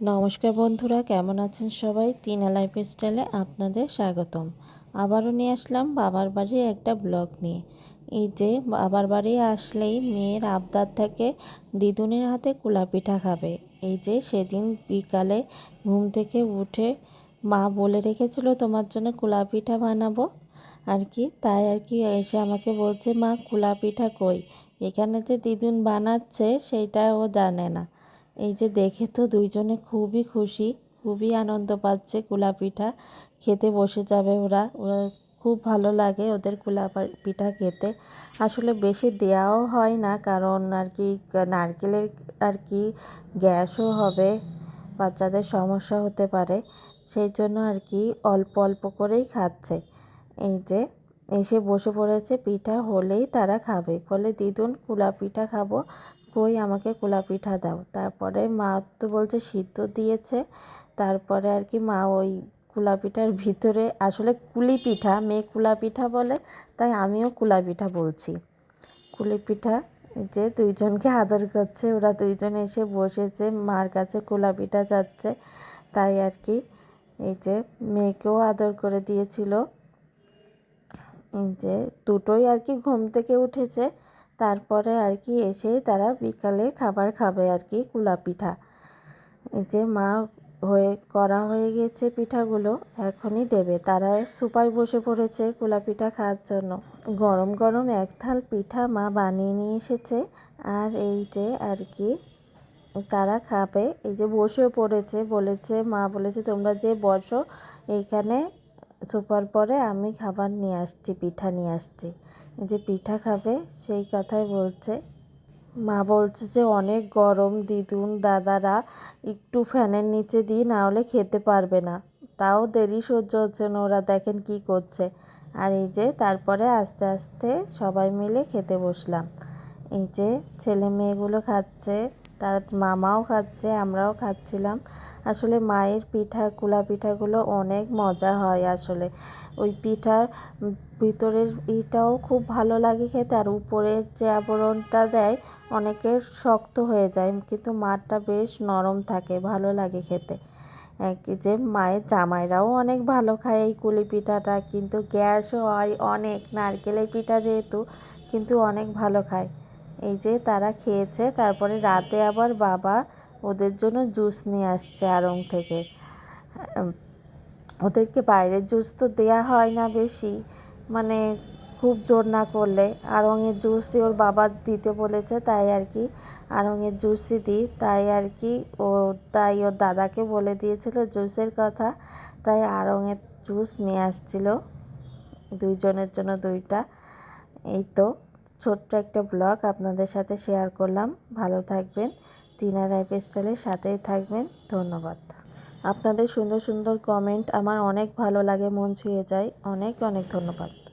নমস্কার বন্ধুরা, কেমন আছেন সবাই? টিনা লাইফ স্টাইলে আপনাদের স্বাগতম। আবারও নিয়ে আসলাম বাবার বাড়ির একটা ব্লগ নিয়ে। এই যে বাবার বাড়ি আসলেই মেয়ের আবদার থাকে দিদুনের হাতে কুলা পিঠা খাবে। এই যে সেদিন বিকালে ঘুম থেকে উঠে মা বলে রেখেছিল, তোমার জন্য কুলা পিঠা বানাবো। আর কি, তাই আর কি এসে আমাকে বলছে, মা কুলা পিঠা কই? এখানে যে দিদুন বানাচ্ছে সেইটা ও জানে না। এই যে দেখে তো দুইজনে খুবই খুশি, খুবই আনন্দ পাচ্ছে কুলা পিঠা খেতে বসে যাবে ওরা ওরা খুব ভালো লাগে ওদের কুলা পিঠা খেতে। আসলে বেশি দেওয়াও হয় না, কারণ আর কি নারকেলের আর কি গ্যাসও হবে, বাচ্চাদের সমস্যা হতে পারে। সেই জন্য আর কি অল্প অল্প করেই খাচ্ছে। এই যে এসে বসে পড়েছে, পিঠা হলেই তারা খাবে। বলে, দিদুন কুলা পিঠা খাব? কই আমাকে কুলা পিঠা দাও। তারপরে মা তো বলছে সিদ্ধ দিয়েছে। তারপরে আর কি মা ওই কুলা পিঠার ভিতরে আসলে কুলি পিঠা মেয়ে কুলা পিঠা বলে, তাই আমিও কুলা পিঠা বলছি। কুলি পিঠা যে দুইজনকে আদর করছে, ওরা দুইজন এসে বসেছে, মার কাছে কুলা পিঠা যাচ্ছে। তাই আর কি এই যে মেয়েকেও আদর করে দিয়েছিল। যে দুটোই আর কি ঘুম থেকে উঠেছে। তারপরে আর কি এসেই তারা বিকালে খাবার খাবে আর কি কুলা পিঠা। এই যে মা হয়ে, করা হয়ে গেছে পিঠাগুলো, এখনই দেবে। তারা সুপায় বসে পড়েছে কুলা পিঠা খাওয়ার জন্য। গরম গরম এক থাল পিঠা মা বানিয়ে নিয়ে এসেছে। আর এই যে আর কি তারা খাবে। এই যে বসে পড়েছে, বলেছে, মা বলেছে, তোমরা যে বসো এইখানে সুপার পরে আমি খাবার নিয়ে আসছি, পিঠা নিয়ে আসছি। যে পিঠা খাবে সেই কথাই বলছে। মা বলছে যে, অনেক গরম দিদুন, দাদারা একটু ফ্যানের নিচে দিই না হলে খেতে পারবে না। তাও দেরি সহ্য হচ্ছে না, ওরা দেখেন কি করছে। আর এই যে, তারপরে আস্তে আস্তে সবাই মিলে খেতে বসলাম। এই যে, ছেলে মেয়েগুলো খাচ্ছে। তার মামাও খাচ্ছে, আমরাও খাচ্ছিলাম। আসলে মায়ের পিঠা, কুলা পিঠাগুলো অনেক মজা হয় আসলে। ওই পিঠার ভিতরের ইটাও খুব ভালো লাগে খেতে আর উপরের যে আবরণটা দেয় অনেকের শক্ত হয়ে যায়, কিন্তু মাঠটা বেশ নরম থাকে, ভালো লাগে খেতে। যে মায়ের জামাইরাও অনেক ভালো খায় এই কুলি পিঠাটা, কিন্তু গ্যাসও হয় অনেক, নারকেলের পিঠা যেহেতু, কিন্তু অনেক ভালো খায়। এই যে তারা খেয়েছে, তারপরে রাতে আবার বাবা ওদের জন্য জুস নিয়ে আসছে আড়ং থেকে। ওদেরকে বাইরের জুস তো দেয়া হয় না বেশি মানে খুব জোর না করলে। আড়ঙের জুসই ওর বাবা দিতে বলেছে, তাই আর কি। আড়ঙের জুসই দিই, তাই আর কি ও, তাই ওর দাদাকে বলে দিয়েছিল জুসের কথা। তাই আড়ঙের জুস নিয়ে আসছিল, দুইজনের জন্য দুইটা। এই তো। ছোট্ট একটা ব্লগ আপনাদের সাথে শেয়ার করলাম। ভালো থাকবেন। তিনা লাইফ স্টাইলের সাথেই থাকবেন। ধন্যবাদ। আপনাদের সুন্দর সুন্দর কমেন্ট আমার অনেক ভালো লাগে, মন ছুঁয়ে যায়। অনেক অনেক ধন্যবাদ।